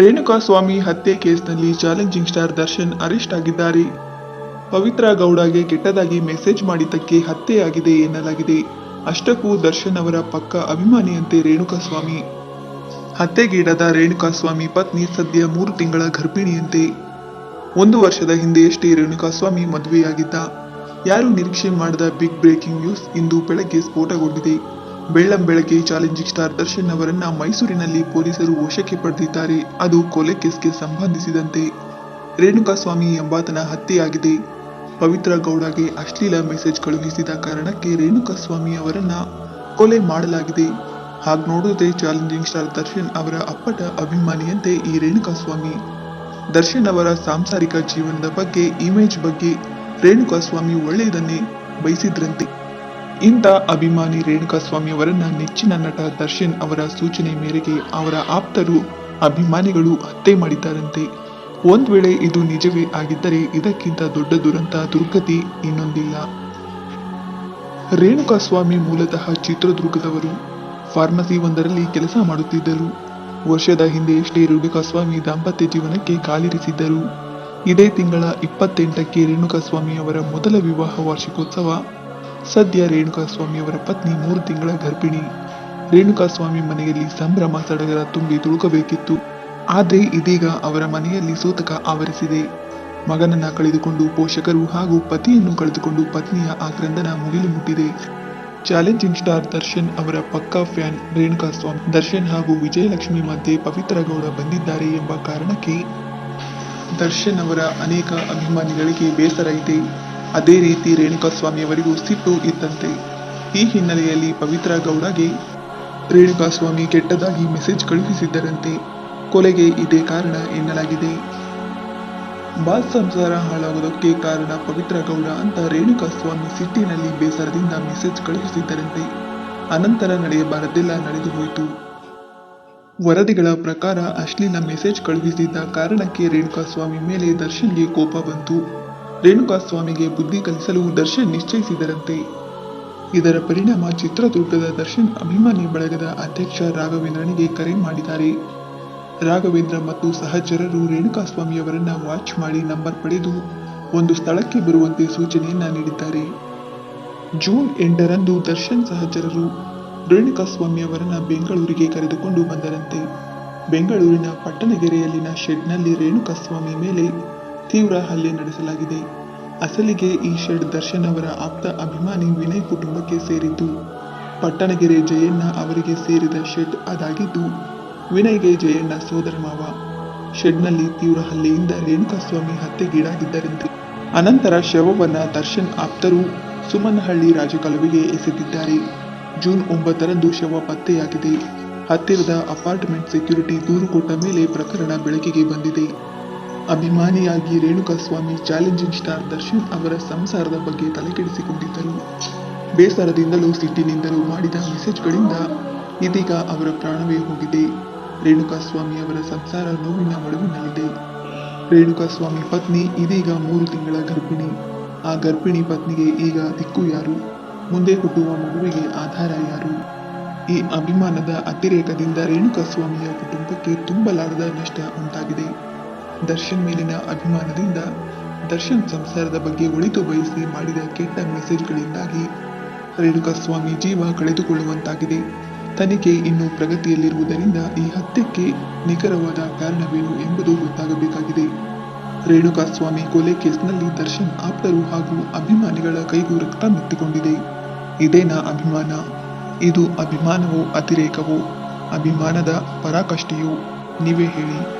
ರೇಣುಕಾಸ್ವಾಮಿ ಹತ್ಯೆ ಕೇಸ್ನಲ್ಲಿ challenging star Darshan arrest ಆಗಿದ್ದಾರೆ. ಪವಿತ್ರ ಗೌಡಗೆ ಕೆಟ್ಟದಾಗಿ ಮೆಸೇಜ್ ಮಾಡಿದ್ದಕ್ಕೆ ಹತ್ಯೆಯಾಗಿದೆ ಎನ್ನಲಾಗಿದೆ. ಅಷ್ಟಕ್ಕೂ ದರ್ಶನ್ ಅವರ ಪಕ್ಕ ಅಭಿಮಾನಿಯಂತೆ ರೇಣುಕಾಸ್ವಾಮಿ ಹತ್ಯೆಗೀಡಾದ ರೇಣುಕಾಸ್ವಾಮಿ ಪತ್ನಿ ಸದ್ಯ ಮೂರು ತಿಂಗಳ ಗರ್ಭಿಣಿಯಂತೆ. ಒಂದು ವರ್ಷದ ಹಿಂದೆಯಷ್ಟೇ ರೇಣುಕಾಸ್ವಾಮಿ ಮದುವೆಯಾಗಿದ್ದ. ಯಾರು ನಿರೀಕ್ಷೆ ಮಾಡದ ಬಿಗ್ ಬ್ರೇಕಿಂಗ್ ನ್ಯೂಸ್ ಇಂದು ಬೆಳಗ್ಗೆ ಸ್ಫೋಟಗೊಂಡಿದೆ. ಬೆಳ್ಳಂ ಬೆಳಗ್ಗೆ ಚಾಲೆಂಜಿಂಗ್ ಸ್ಟಾರ್ ದರ್ಶನ್ ಅವರನ್ನ ಮೈಸೂರಿನಲ್ಲಿ ಪೊಲೀಸರು ವಶಕ್ಕೆ ಪಡೆದಿದ್ದಾರೆ. ಅದು ಕೊಲೆ ಕೇಸ್ಗೆ ಸಂಬಂಧಿಸಿದಂತೆ. ರೇಣುಕಾಸ್ವಾಮಿ ಎಂಬಾತನ ಹತ್ಯೆಯಾಗಿದೆ. ಪವಿತ್ರ ಗೌಡಗೆ ಅಶ್ಲೀಲ ಮೆಸೇಜ್ ಕಳುಹಿಸಿದ ಕಾರಣಕ್ಕೆ ರೇಣುಕಾಸ್ವಾಮಿ ಅವರನ್ನ ಕೊಲೆ ಮಾಡಲಾಗಿದೆ. ಹಾಗೆ ನೋಡೋದೇ ಚಾಲೆಂಜಿಂಗ್ ಸ್ಟಾರ್ ದರ್ಶನ್ ಅವರ ಅಪ್ಪಟ ಅಭಿಮಾನಿಯಂತೆ ಈ ರೇಣುಕಾಸ್ವಾಮಿ. ದರ್ಶನ್ ಅವರ ಸಾಂಸಾರಿಕ ಜೀವನದ ಬಗ್ಗೆ, ಇಮೇಜ್ ಬಗ್ಗೆ ರೇಣುಕಾಸ್ವಾಮಿ ಒಳ್ಳೆಯದನ್ನೇ ಬಯಸಿದ್ರಂತೆ. ಇಂಥ ಅಭಿಮಾನಿ ರೇಣುಕಾಸ್ವಾಮಿ ಅವರನ್ನ ನೆಚ್ಚಿನ ನಟ ದರ್ಶನ್ ಅವರ ಸೂಚನೆ ಮೇರೆಗೆ ಅವರ ಆಪ್ತರು, ಅಭಿಮಾನಿಗಳು ಹತ್ಯೆ ಮಾಡಿದ್ದಾರಂತೆ. ಒಂದು ವೇಳೆ ಇದು ನಿಜವೇ ಆಗಿದ್ದರೆ ಇದಕ್ಕಿಂತ ದೊಡ್ಡ ದುರಂತ, ದುರ್ಗತಿ ಇನ್ನೊಂದಿಲ್ಲ. ರೇಣುಕಾಸ್ವಾಮಿ ಮೂಲತಃ ಚಿತ್ರದುರ್ಗದವರು. ಫಾರ್ಮಸಿ ಒಂದರಲ್ಲಿ ಕೆಲಸ ಮಾಡುತ್ತಿದ್ದರು. ವರ್ಷದ ಹಿಂದೆಯಷ್ಟೇ ರೇಣುಕಾಸ್ವಾಮಿ ದಾಂಪತ್ಯ ಜೀವನಕ್ಕೆ ಕಾಲಿರಿಸಿದ್ದರು. ಇದೇ ತಿಂಗಳ ಇಪ್ಪತ್ತೆಂಟಕ್ಕೆ ರೇಣುಕಾಸ್ವಾಮಿ ಅವರ ಮೊದಲ ವಿವಾಹ ವಾರ್ಷಿಕೋತ್ಸವ. ಸದ್ಯ ರೇಣುಕಾಸ್ವಾಮಿ ಅವರ ಪತ್ನಿ ಮೂರು ತಿಂಗಳ ಗರ್ಭಿಣಿ. ರೇಣುಕಾಸ್ವಾಮಿ ಮನೆಯಲ್ಲಿ ಸಂಭ್ರಮ ಸಡಗರ ತುಂಬಿ ತುಳುಕಬೇಕಿತ್ತು. ಆದರೆ ಇದೀಗ ಅವರ ಮನೆಯಲ್ಲಿ ಸೂತಕ ಆವರಿಸಿದೆ. ಮಗನನ್ನ ಕಳೆದುಕೊಂಡು ಪೋಷಕರು ಹಾಗೂ ಪತಿಯನ್ನು ಕಳೆದುಕೊಂಡು ಪತ್ನಿಯ ಆಕ್ರಂದನ ಮುಗಿಲು ಮುಟ್ಟಿದೆ. ಚಾಲೆಂಜಿಂಗ್ ಸ್ಟಾರ್ ದರ್ಶನ್ ಅವರ ಪಕ್ಕಾ ಫ್ಯಾನ್ ರೇಣುಕಾಸ್ವಾಮಿ ದರ್ಶನ್ ಹಾಗೂ ವಿಜಯಲಕ್ಷ್ಮಿ ಮಧ್ಯೆ ಪವಿತ್ರ ಗೌಡ ಬಂದಿದ್ದಾರೆ ಎಂಬ ಕಾರಣಕ್ಕೆ ದರ್ಶನ್ ಅವರ ಅನೇಕ ಅಭಿಮಾನಿಗಳಿಗೆ ಬೇಸರ ಇದೆ. ಅದೇ ರೀತಿ ರೇಣುಕಾಸ್ವಾಮಿ ಅವರಿಗೂ ಸಿಟ್ಟು ಇದ್ದಂತೆ. ಈ ಹಿನ್ನೆಲೆಯಲ್ಲಿ ಪವಿತ್ರ ಗೌಡಗೆ ರೇಣುಕಾಸ್ವಾಮಿ ಕೆಟ್ಟದಾಗಿ ಮೆಸೇಜ್ ಕಳುಹಿಸಿದ್ದರಂತೆ ಕೊಲೆಗೆ ಇದೇ ಕಾರಣ ಎನ್ನಲಾಗಿದೆ. ಬಾಲ್ ಸಂಸಾರ ಹಾಳಾಗೋದಕ್ಕೆ ಕಾರಣ ಪವಿತ್ರ ಗೌಡ ಅಂತ ರೇಣುಕಾಸ್ವಾಮಿ ಸಿಟ್ಟಿನಲ್ಲಿ ಬೇಸರದಿಂದ ಮೆಸೇಜ್ ಕಳುಹಿಸಿದ್ದರಂತೆ. ಅನಂತರ ನಡೆಯಬಾರದೆಲ್ಲ ನಡೆದು ಹೋಯಿತು. ವರದಿಗಳ ಪ್ರಕಾರ ಅಶ್ಲೀಲ ಮೆಸೇಜ್ ಕಳುಹಿಸಿದ್ದ ಕಾರಣಕ್ಕೆ ರೇಣುಕಾಸ್ವಾಮಿ ಮೇಲೆ ದರ್ಶನ್ಗೆ ಕೋಪ ಬಂತು. ರೇಣುಕಾಸ್ವಾಮಿಗೆ ಬುದ್ಧಿ ಕಲಿಸಲು ದರ್ಶನ್ ನಿಶ್ಚಯಿಸಿದರಂತೆ. ಇದರ ಪರಿಣಾಮ ಚಿತ್ರದುರ್ಗದ ದರ್ಶನ್ ಅಭಿಮಾನಿ ಬಳಗದ ಅಧ್ಯಕ್ಷ ರಾಘವೇಂದ್ರನಿಗೆ ಕರೆ ಮಾಡಿದ್ದಾರೆ. ರಾಘವೇಂದ್ರ ಮತ್ತು ಸಹಚರರು ರೇಣುಕಾಸ್ವಾಮಿಯವರನ್ನ ವಾಚ್ ಮಾಡಿ ನಂಬರ್ ಪಡೆದು ಒಂದು ಸ್ಥಳಕ್ಕೆ ಬರುವಂತೆ ಸೂಚನೆಯನ್ನ ನೀಡಿದ್ದಾರೆ. ಜೂನ್ ಎಂಟರಂದು ದರ್ಶನ್ ಸಹಚರರು ರೇಣುಕಾಸ್ವಾಮಿ ಅವರನ್ನ ಬೆಂಗಳೂರಿಗೆ ಕರೆದುಕೊಂಡು ಬಂದರಂತೆ. ಬೆಂಗಳೂರಿನ ಪಟ್ಟಣಗೆರೆಯಲ್ಲಿನ ಶೆಡ್ನಲ್ಲಿ ರೇಣುಕಾಸ್ವಾಮಿ ಮೇಲೆ ತೀವ್ರ ಹಲ್ಲೆ ನಡೆಸಲಾಗಿದೆ. ಅಸಲಿಗೆ ಈ ಶೆಡ್ ದರ್ಶನ್ ಅವರ ಆಪ್ತ ಅಭಿಮಾನಿ ವಿನಯ್ ಕುಟುಂಬಕ್ಕೆ ಸೇರಿದ್ದು. ಪಟ್ಟಣಗೆರೆ ಜಯಣ್ಣ ಅವರಿಗೆ ಸೇರಿದ ಶೆಡ್ ಅದಾಗಿದ್ದು, ವಿನಯ್ಗೆ ಜಯಣ್ಣ ಸೋದರ ಮಾವ. ಶೆಡ್ನಲ್ಲಿ ತೀವ್ರ ಹಲ್ಲೆಯಿಂದ ರೇಣುಕಾಸ್ವಾಮಿ ಹತ್ಯೆಗೀಡಾಗಿದ್ದರಂತೆ ಅನಂತರ ಶವವನ್ನ ದರ್ಶನ್ ಆಪ್ತರು ಸುಮನಹಳ್ಳಿ ರಾಜಕಾಲುವೆಗೆ ಎಸೆದಿದ್ದಾರೆ. ಜೂನ್ ಒಂಬತ್ತರಂದು ಶವ ಪತ್ತೆಯಾಗಿದೆ. ಹತ್ತಿರದ ಅಪಾರ್ಟ್ಮೆಂಟ್ ಸೆಕ್ಯೂರಿಟಿ ದೂರು ಕೊಟ್ಟ ಮೇಲೆ ಪ್ರಕರಣ ಬೆಳಕಿಗೆ ಬಂದಿದೆ. ಅಭಿಮಾನಿಯಾಗಿ ರೇಣುಕಾಸ್ವಾಮಿ ಚಾಲೆಂಜಿಂಗ್ ಸ್ಟಾರ್ ದರ್ಶನ್ ಅವರ ಸಂಸಾರದ ಬಗ್ಗೆ ತಲೆಕೆಡಿಸಿಕೊಂಡಿದ್ದರು. ಬೇಸರದಿಂದಲೂ ಸಿಟ್ಟಿನಿಂದಲೂ ಮಾಡಿದ ಮೆಸೇಜ್ಗಳಿಂದ ಇದೀಗ ಅವರ ಪ್ರಾಣವೇ ಹೋಗಿದೆ. ರೇಣುಕಾಸ್ವಾಮಿ ಅವರ ಸಂಸಾರ ನೋವಿನ ಮಡುವಿನಲ್ಲಿದೆ ರೇಣುಕಾಸ್ವಾಮಿ ಪತ್ನಿ ಇದೀಗ ಮೂರು ತಿಂಗಳ ಗರ್ಭಿಣಿ. ಆ ಗರ್ಭಿಣಿ ಪತ್ನಿಗೆ ಈಗ ದಿಕ್ಕು ಯಾರು? ಮುಂದೆ ಹುಟ್ಟುವ ಮಗುವಿಗೆ ಆಧಾರ ಯಾರು? ಈ ಅಭಿಮಾನದ ಅತಿರೇಕದಿಂದ ರೇಣುಕಾಸ್ವಾಮಿಯ ಕುಟುಂಬಕ್ಕೆ ತುಂಬಲಾರದ ನಷ್ಟ ಉಂಟಾಗಿದೆ. ದರ್ಶನ್ ಮೇಲಿನ ಅಭಿಮಾನದಿಂದ ದರ್ಶನ್ ಸಂಸಾರದ ಬಗ್ಗೆ ಒಳಿತು ಬಯಸಿ ಮಾಡಿದ ಕೆಟ್ಟ ಮೆಸೇಜ್ಗಳಿಂದಾಗಿ ರೇಣುಕಾಸ್ವಾಮಿ ಜೀವ ಕಳೆದುಕೊಳ್ಳುವಂತಾಗಿದೆ. ತನಿಖೆ ಇನ್ನೂ ಪ್ರಗತಿಯಲ್ಲಿರುವುದರಿಂದ ಈ ಹತ್ಯಕ್ಕೆ ನಿಖರವಾದ ಕಾರಣವೇನು ಎಂಬುದು ಗೊತ್ತಾಗಬೇಕಾಗಿದೆ. ರೇಣುಕಾ ಸ್ವಾಮಿ ಕೊಲೆ ಕೇಸ್ನಲ್ಲಿ ದರ್ಶನ್ ಆಪ್ತರು ಹಾಗೂ ಅಭಿಮಾನಿಗಳ ಕೈಗೂ ರಕ್ತ ಮೆತ್ತಿಕೊಂಡಿದೆ. ಇದೇನಾ ಅಭಿಮಾನ. ಇದು ಅಭಿಮಾನವೋ, ಅತಿರೇಕವೋ? ಅಭಿಮಾನದ ಪರಾಕಾಷ್ಠೆಯೋ? ನೀವೇ ಹೇಳಿ.